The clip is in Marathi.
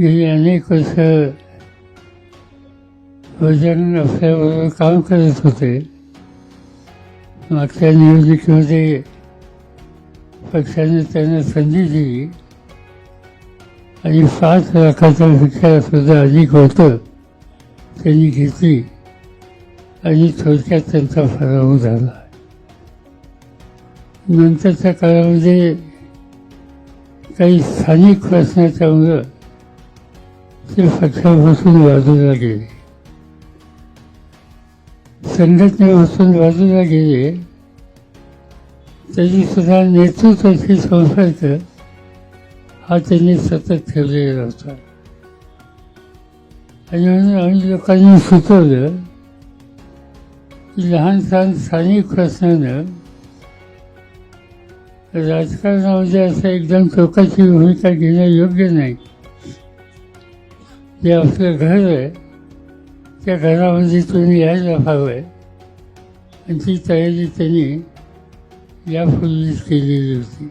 गेली अनेक वर्ष वजन आपल्याबरोबर काम करत होते मागच्या निवडणुकीमध्ये पक्षाने त्यांना संधी दिली आणि पाच लाखाच्या पेक्षा सुद्धा अधिक होतं त्यांनी घेतली आणि थोडक्यात त्यांचा पराभव झाला. नंतरच्या काळामध्ये काही स्थानिक प्रश्नाच्यामुळं ते फटक्यापासून बाजूला गेले संघटनेपासून बाजूला गेले तरी सुद्धा नेतृत्वाशी संपर्क. हा त्यांनी सतत ठेवलेला होता. आणि म्हणून आम्ही लोकांनी सुचवलं की लहान सहान स्थानिक प्रश्नानं राजकारणामध्ये असं एकदम टोकाची भूमिका घेणं योग्य नाही. जे आपलं घर आहे त्या घरामध्ये तुम्ही यायला हवं आहे आणि ती तयारी त्यांनी यापूर्वीच केलेली होती